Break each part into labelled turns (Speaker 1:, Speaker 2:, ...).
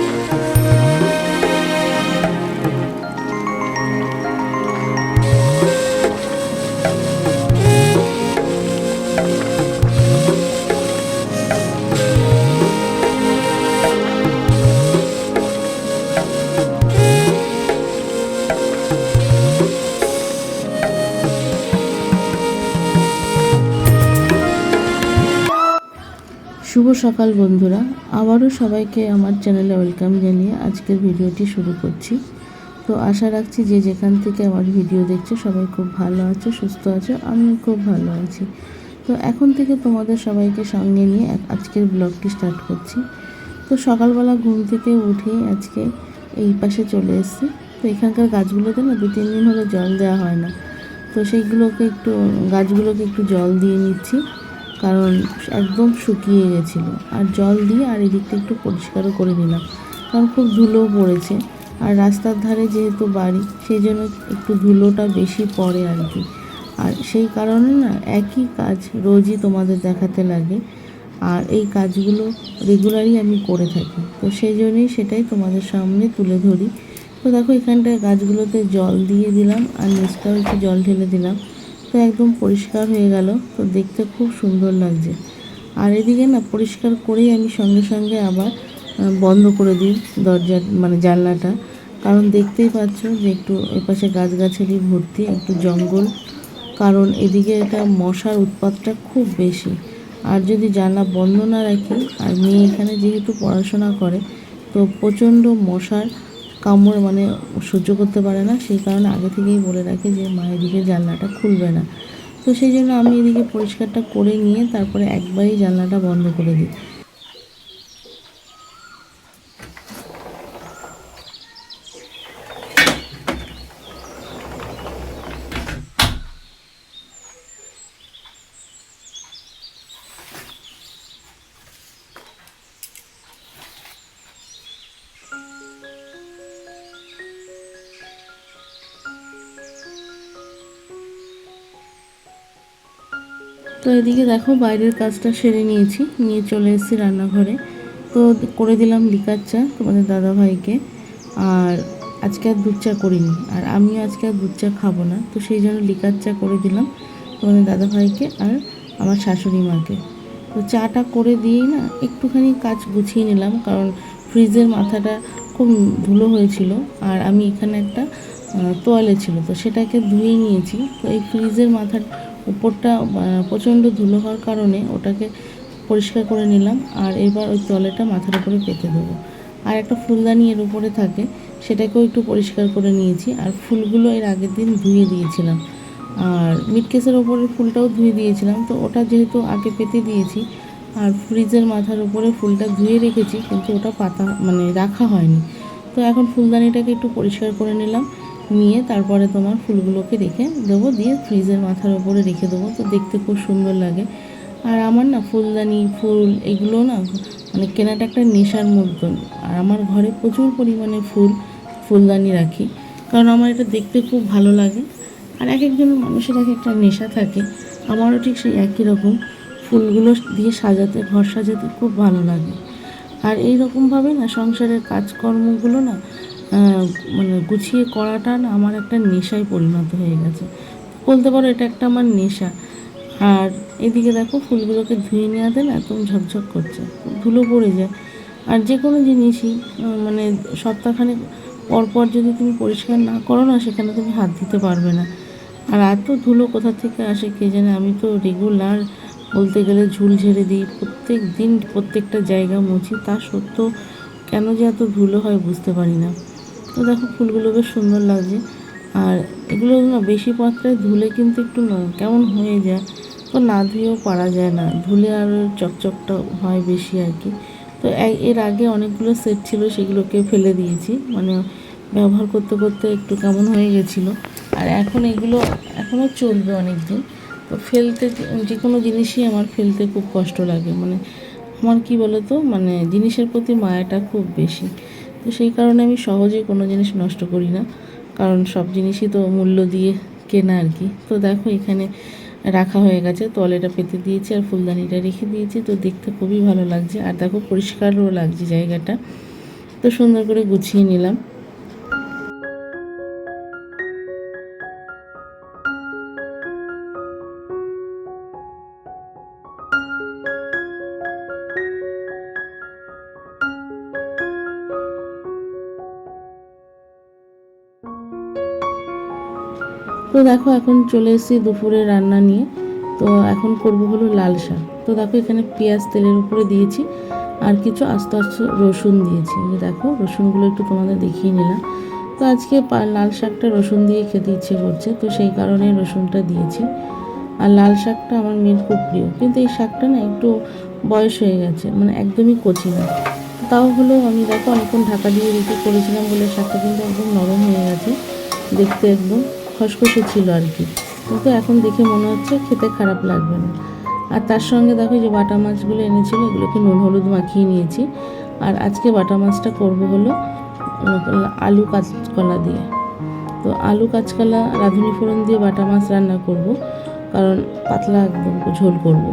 Speaker 1: Bye. শুভ সকাল বন্ধুরা। আবারও সবাইকে আমার চ্যানেলে ওয়েলকাম জানিয়ে আজকের ভিডিওটি শুরু করছি। তো আশা রাখছি যে যেখান থেকে আমার ভিডিও দেখছ সবাই খুব ভালো আছো, সুস্থ আছো, আমিও খুব ভালো আছি। তো এখন থেকে তোমাদের সবাইকে সঙ্গে নিয়ে আজকের ব্লগটি স্টার্ট করছি। তো সকালবেলা ঘুম থেকে উঠে আজকে এই পাশে চলে এসেছি। তো এখানকার গাছগুলোতে না দু তিন দিন হলো জল দেওয়া হয় না। তো সেইগুলোকে একটু, গাছগুলোকে একটু জল দিয়ে নিচ্ছি। কারণ একদম শুকিয়ে গেছিল। আর জল দিয়ে আর এদিকটা একটু পরিষ্কারও করে নিলাম। কারণ খুব ধুলো পড়েছে। আর রাস্তার ধারে যেহেতু বাড়ি, সেই জন্য একটু ধুলোটা বেশি পড়ে আর কি। আর সেই কারণে না, একই কাজ রোজই তোমাদের দেখাতে লাগে। আর এই কাজগুলো রেগুলারই আমি করে থাকি। তো সেই জন্যই সেটাই তোমাদের সামনে তুলে ধরি। তো দেখো এখানটায় গাছগুলোতে জল দিয়ে দিলাম, আর নিচটাও একটু জল ঢেলে দিলাম। তো একদম পরিষ্কার হয়ে গেল। তো দেখতে খুব সুন্দর লাগছে। আর এদিকে না, পরিষ্কার করেই আমি সঙ্গে সঙ্গে আবার বন্ধ করে দিই দরজা মানে জানলাটা। কারণ দেখতেই পাচ্ছ যে একটু এপাশে গাছগাছালি ভর্তি, একটু জঙ্গল। কারণ এদিকে এটা মশার উৎপাতটা খুব বেশি। আর যদি জানলা বন্ধ না রাখি, আর মেয়ে এখানে যেহেতু পড়াশোনা করে, তো প্রচণ্ড মশার কামড় মানে সহ্য করতে পারে না, সেই কারণে আগে থেকেই বলে রাখে যে মায়ের দিকে জানলাটা খুলবে না। তো সেই জন্য আমি এদিকে পরিষ্কারটা করে নিয়ে তারপরে একবারই জানলাটা বন্ধ করে দিই। তো এদিকে দেখো বাইরের কাজটা সেরে নিয়েছি। নিয়ে চলে এসেছি রান্নাঘরে। তো করে দিলাম লিকার চা তোমাদের দাদাভাইকে। আর আজকে আর দুধ চা করিনি। আর আমিও আজকে আর দুধ চা খাব না। তো সেই জন্য লিকার চা করে দিলাম তোমাদের দাদাভাইকে আর আমার শাশুড়ি মাকে। তো চাটা করে দিয়েই না একটুখানি কাজ গুছিয়ে নিলাম। কারণ ফ্রিজের মাথাটা খুব ধুলো হয়েছিল। আর আমি এখানে একটা তোয়ালে ছিল। তো সেটাকে ধুয়ে নিয়েছি। তো এই ফ্রিজের মাথার উপরটা প্রচণ্ড ধুলো হওয়ার কারণে ওটাকে পরিষ্কার করে নিলাম আর এবার ওই তোয়ালেটা মাথার উপরে পেতে দেবো। আর একটা ফুলদানি এর উপরে থাকে, সেটাকেও একটু পরিষ্কার করে নিয়েছি আর ফুলগুলো এর আগের দিন ধুয়ে দিয়েছিলাম। আর মিটকেসের ওপরের ফুলটাও ধুয়ে দিয়েছিলাম, তো ওটা যেহেতু আগে পেতে দিয়েছি, আর ফ্রিজের মাথার উপরে ফুলটা ধুয়ে রেখেছি, কিন্তু ওটা পাতা মানে রাখা হয়নি। তো এখন ফুলদানিটাকে একটু পরিষ্কার করে নিলাম নিয়ে তারপরে তোমার ফুলগুলোকে রেখে দেবো, দিয়ে ফ্রিজের মাথার ওপরে রেখে দেবো। তো দেখতে খুব সুন্দর লাগে। আর আমার না ফুলদানি, ফুল এগুলো না মানে কেনাটা একটা নেশার মতন আর আমার ঘরে প্রচুর পরিমাণে ফুল, ফুলদানি রাখি। কারণ আমার এটা দেখতে খুব ভালো লাগে। আর এক একজন মানুষের এক একটা নেশা থাকে। আমারও ঠিক সেই একই রকম। ফুলগুলো দিয়ে সাজাতে, ঘর সাজাতে খুব ভালো লাগে। আর এই রকমভাবে না সংসারের কাজকর্মগুলো না মানে গুছিয়ে করাটা না আমার একটা নেশায় পরিণত হয়ে গেছে। বলতে পারো এটা একটা আমার নেশা। আর এদিকে দেখো ফুলগুলোকে ধুয়ে নেওয়াতে না একদম ঝকঝক করছে, ধুলো পড়ে যায়। আর যে কোনো জিনিসই মানে সপ্তাহখানেক পর পর যদি তুমি পরিষ্কার না করো না, সেখানে তুমি হাত দিতে পারবে না। আর এত ধুলো কোথা থেকে আসে কে জানে? আমি তো রেগুলার বলতে গেলে ঝুল ঝেড়ে দিই প্রত্যেক দিন প্রত্যেকটা জায়গা মুছি। তা সত্ত্বেও কেন যে এত ধুলো হয় বুঝতে পারি না। তো দেখো ফুলগুলো বেশ সুন্দর লাগছে। আর এগুলো না বেশি মাত্রায় ধুলে কিন্তু একটু কেমন হয়ে যায়, তো না ধুয়েও পারা যায় না। ধুলে আর চকচকটা হয় বেশি আর কি। তো এর আগে অনেকগুলো সেট ছিল, সেগুলোকে ফেলে দিয়েছি। মানে ব্যবহার করতে করতে একটু কেমন হয়ে গেছিল। আর এখন এগুলো এখনও চলবে অনেক দিন তো ফেলতে যে কোনো জিনিসই আমার ফেলতে খুব কষ্ট লাগে। মানে আমার কি বলতো? মানে জিনিসের প্রতি মায়াটা খুব বেশি। তো সেই কারণে আমি সহজে কোনো জিনিস নষ্ট করি না। কারণ সব জিনিসই তো মূল্য দিয়ে কেনা আর কি। তো দেখো, এখানে রাখা হয়ে গেছে। তলেটা পেতে দিয়েছি আর ফুলদানিটা রেখে দিয়েছি। তো দেখতে খুবই ভালো লাগছে। আর দেখো, পরিষ্কারও লাগছে জায়গাটা। তো সুন্দর করে গুছিয়ে নিলাম। তো দেখো, এখন চলে এসেছি দুপুরে রান্না নিয়ে। তো এখন করব হলো লাল শাক। তো দেখো, এখানে পেঁয়াজ তেলের উপরে দিয়েছি আর কিছু আস্তে আস্তে রসুন দিয়েছি। দেখো, রসুনগুলো একটু তোমাদের দেখিয়ে নিলাম। তো আজকে লাল শাকটা রসুন দিয়ে খেতে ইচ্ছে করছে, তো সেই কারণে রসুনটা দিয়েছি। আর লাল শাকটা আমার মেয়ের খুব প্রিয়। কিন্তু এই শাকটা না একটু বয়স হয়ে গেছে মানে একদমই কচি না। তাও হলো আমি দেখো, অনেকক্ষণ ঢাকা দিয়ে রেখে করেছিলাম বলে শাকটা কিন্তু একদম নরম হয়ে গেছে, দেখতে একদম। খসখসে ছিল আর কি। কিন্তু এখন দেখে মনে হচ্ছে খেতে খারাপ লাগবে না। আর তার সঙ্গে দেখো যে বাটা মাছগুলো এনেছিল, এগুলোকে নুন হলুদ মাখিয়ে নিয়েছি। আর আজকে বাটা মাছটা করব হলো, আলু কাঁচকলা দিয়ে। তো আলু কাঁচকলা, রাঁধুনি ফোড়ন দিয়ে বাটা মাছ রান্না করব, কারণ পাতলা একদম ঝোল করব।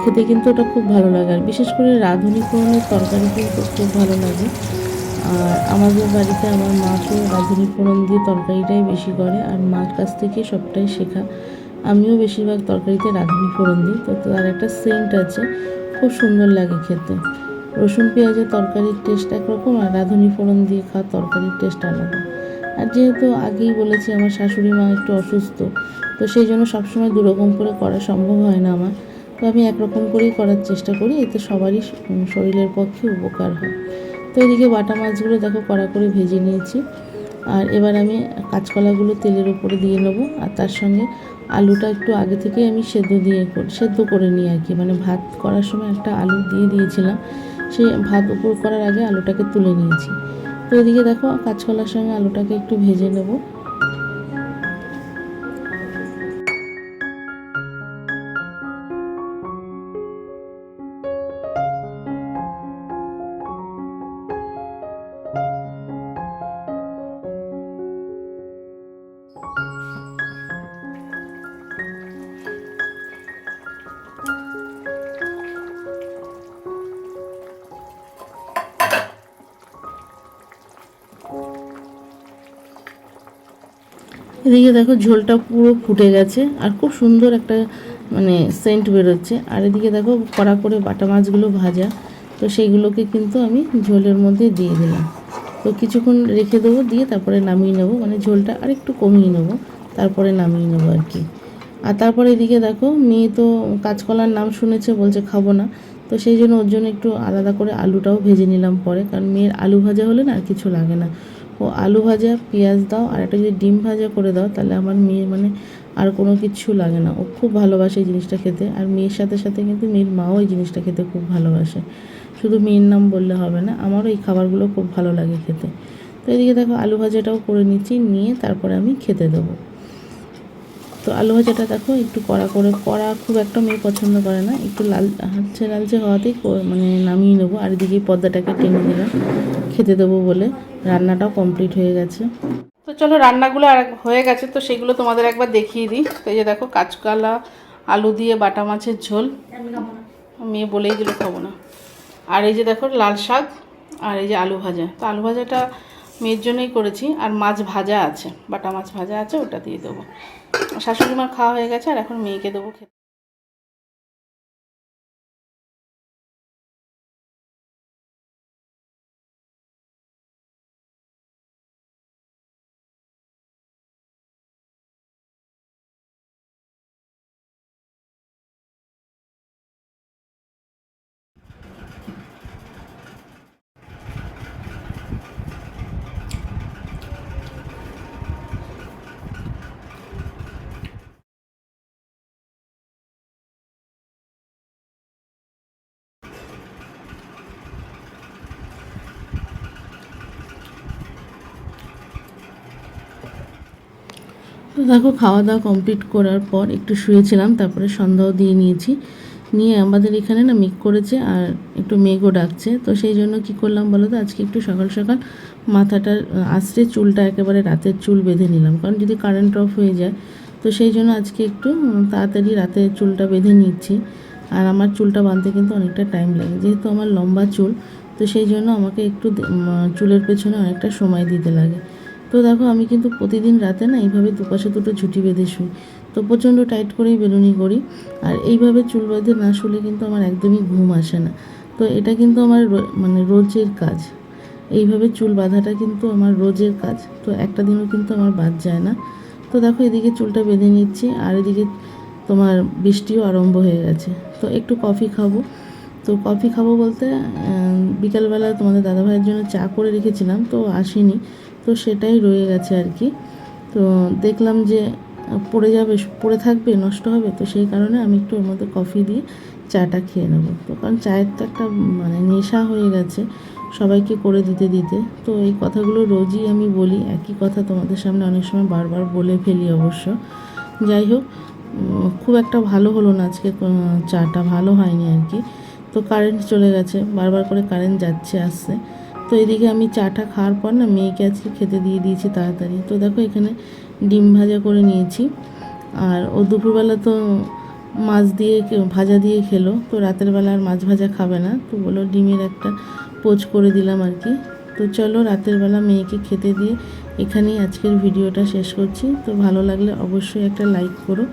Speaker 1: খেতে কিন্তু ওটা খুব ভালো লাগে, আর বিশেষ করে রাঁধুনি ফোড়নের তরকারি কিন্তু খুব ভালো লাগে। আর আমাদের বাড়িতে আমার মা তো রাঁধুনি ফোড়ন দিয়ে তরকারিটাই বেশি করে আর মার কাছ থেকে সবটাই শেখা। আমিও বেশিরভাগ তরকারিতে রাঁধুনি ফোড়ন দিই। তো তার একটা সেন্ট আছে, খুব সুন্দর লাগে খেতে। রসুন, পেঁয়াজের তরকারির টেস্ট একরকম আর রাঁধুনি ফোড়ন দিয়ে খাওয়া তরকারির টেস্ট আলাদা। আর যেহেতু আগেই বলেছি আমার শাশুড়ি মা একটু অসুস্থ, তো সেই জন্য সবসময় দুরকম করে করা সম্ভব হয় না আমার। তো আমি একরকম করেই করার চেষ্টা করি, এতে সবারই শরীরের পক্ষে উপকার হয়। তো এদিকে বাটা মাছগুলো দেখো কড়া করে ভেজে নিয়েছি। আর এবার আমি কাঁচকলাগুলো তেলের উপরে দিয়ে নেব। আর তার সঙ্গে আলুটা একটু আগে থেকে আমি সেদ্ধ দিয়ে সেদ্ধ করে নিই আর কি। মানে ভাত করার সময় একটা আলু দিয়ে দিয়েছিলাম। সে ভাত উপর করার আগে আলুটাকে তুলে নিয়েছি। তো এদিকে দেখো কাঁচকলার সঙ্গে আলুটাকে একটু ভেজে নেব। এদিকে দেখো ঝোলটা পুরো ফুটে গেছে আর খুব সুন্দর একটা মানে সেন্ট বেরোচ্ছে। আর এদিকে দেখো কড়া করে বাটা মাছগুলো ভাজা। তো সেইগুলোকে কিন্তু আমি ঝোলের মধ্যে দিয়ে দিলাম। তো কিছুক্ষণ রেখে দেবো, দিয়ে তারপরে নামিয়ে নেব। মানে ঝোলটা আরেকটু কমিয়ে নেব, তারপরে নামিয়ে নেব আর কি। আর তারপরে এদিকে দেখো, মেয়ে তো কাঁচকলার নাম শুনেছে, বলছে খাব না। তো সেই জন্য ওর জন্য একটু আলাদা করে আলুটাও ভেজে নিলাম পরে। কারণ মেয়ের আলু ভাজা হলে না আর কিছু লাগে না। আলু ভাজা, পেঁয়াজ দাও, আর একটা যদি ডিম ভাজা করে দাও, তাহলে আমার মেয়ে মানে আর কোনো কিছু লাগে না। ও খুব ভালোবাসে এই জিনিসটা খেতে, আর মেয়ের সাথে সাথে কিন্তু মেয়ের মাও এই জিনিসটা খেতে খুব ভালোবাসে। শুধু মেয়ের নাম বললে হবে না, আমারও এই খাবারগুলো খুব ভালো লাগে খেতে। তো এদিকে দেখো, আলু ভাজাটাও করে নিচ্ছি, নিয়ে তারপরে আমি খেতে দেবো। তো আলু ভাজাটা দেখো, একটু কড়া করে, কড়া খুব একটা মেয়ে পছন্দ করে না, একটু লাল লালচে লালচে হওয়াতেই মানে নামিয়ে নেব, আর এদিকে পর্দাটাকে টেনে দিলাম খেতে দেবো বলে, রান্নাটাও কমপ্লিট হয়ে গেছে।
Speaker 2: তো চলো রান্নাগুলো আর হয়ে গেছে, তো সেগুলো তোমাদের একবার দেখিয়ে দিই। তো এই যে দেখো, কাঁচকলা, আলু দিয়ে বাটা মাছের ঝোল। মেয়ে বলেই দিল, খাব না। আর এই যে দেখো, লাল শাক, আর এই যে আলু ভাজা। তো আলু ভাজাটা মেয়ের জন্যই করেছি, আর মাছ ভাজা আছে, বাটা মাছ ভাজা আছে, ওটা দিয়ে দেবো। শাশুড়ি মার খাওয়া হয়ে গেছে, আর এখন মেয়েকে দেবো খেতে।
Speaker 1: তো দেখো খাওয়া দাওয়া কমপ্লিট করার পর একটু শুয়েছিলাম, তারপরে সন্ধ্যাও দিয়ে নিয়েছি। নিয়ে আমাদের এখানে না মেঘ করেছে আর একটু মেঘও ডাকছে। তো সেই জন্য কি করলাম বলো তো, আজকে একটু সকাল সকাল মাথাটার আশ্রে চুলটা একেবারে রাতের চুল বেঁধে নিলাম। কারণ যদি কারেন্ট অফ হয়ে যায়, তো সেই জন্য আজকে একটু তাড়াতাড়ি রাতে চুলটা বেঁধে নিচ্ছি। আর আমার চুলটা বাঁধতে কিন্তু অনেকটা টাইম লাগে, যেহেতু আমার লম্বা চুল, তো সেই জন্য আমাকে একটু চুলের পেছনে অনেকটা সময় দিতে লাগে। তো দেখো, আমি কিন্তু প্রতিদিন রাতে না এইভাবে দুপাশে দুটো ঝুঁটি বেঁধে শুই। তো প্রচণ্ড টাইট করেই বেলুনি করি। আর এইভাবে চুল বেঁধে না শুলে কিন্তু আমার একদমই ঘুম আসে না। তো এটা কিন্তু আমার মানে রোজের কাজ। এইভাবে চুল বাঁধাটা কিন্তু আমার রোজের কাজ। তো একটা দিনও কিন্তু আমার বাদ যায় না। তো দেখো, এদিকে চুলটা বেঁধে নিচ্ছি, আর এদিকে তোমার বৃষ্টিও আরম্ভ হয়ে গেছে। তো একটু কফি খাব। তো কফি খাব বলতে বিকালবেলা তোমাদের দাদাভাইয়ের জন্য চা করে রেখেছিলাম, তো আসেনি। তো সেটাই রয়ে গেছে আর কি। তো দেখলাম যে পড়ে যাবে, পড়ে থাকবে, নষ্ট হবে, তো সেই কারণে আমি একটু ওর মধ্যে কফি দিয়ে চাটা খেয়ে নেব। তো কারণ চায়ের তো একটা মানে নেশা হয়ে গেছে সবাইকে করে দিতে দিতে। তো এই কথাগুলো রোজই আমি বলি, একই কথা তোমাদের সামনে অনেক সময় বারবার বলে ফেলি অবশ্য। যাই হোক খুব একটা ভালো হলো না আজকে চাটা, ভালো হয়নি আর কি। তো কারেন্ট চলে গেছে, বারবার করে কারেন্ট যাচ্ছে, আসছে। তো এদিকে আমি চাটা খাওয়ার পর না মেয়েকে আজকে খেতে দিয়ে দিয়েছি তাড়াতাড়ি। তো দেখো এখানে ডিম ভাজা করে নিয়েছি। আর ও দুপুরবেলা তো মাছ দিয়ে ভাজা দিয়ে খেলো। তো রাতের বেলা আর মাছ ভাজা খাবে না। তো বলো ডিমের একটা পোচ করে দিলাম আর কি। তো চলো রাতের বেলা মেয়েকে খেতে দিয়ে এখানেই আজকের ভিডিওটা শেষ করছি। তো ভালো লাগলে অবশ্যই একটা লাইক করো।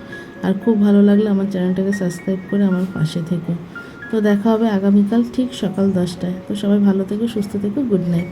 Speaker 1: আর খুব ভালো লাগলে আমার চ্যানেলটাকে সাবস্ক্রাইব করে আমার পাশে থেকো। তো দেখা হবে আগামীকাল ঠিক সকাল দশটায়। তো সবাই ভালো থেকো, সুস্থ থেকো, গুড নাইট।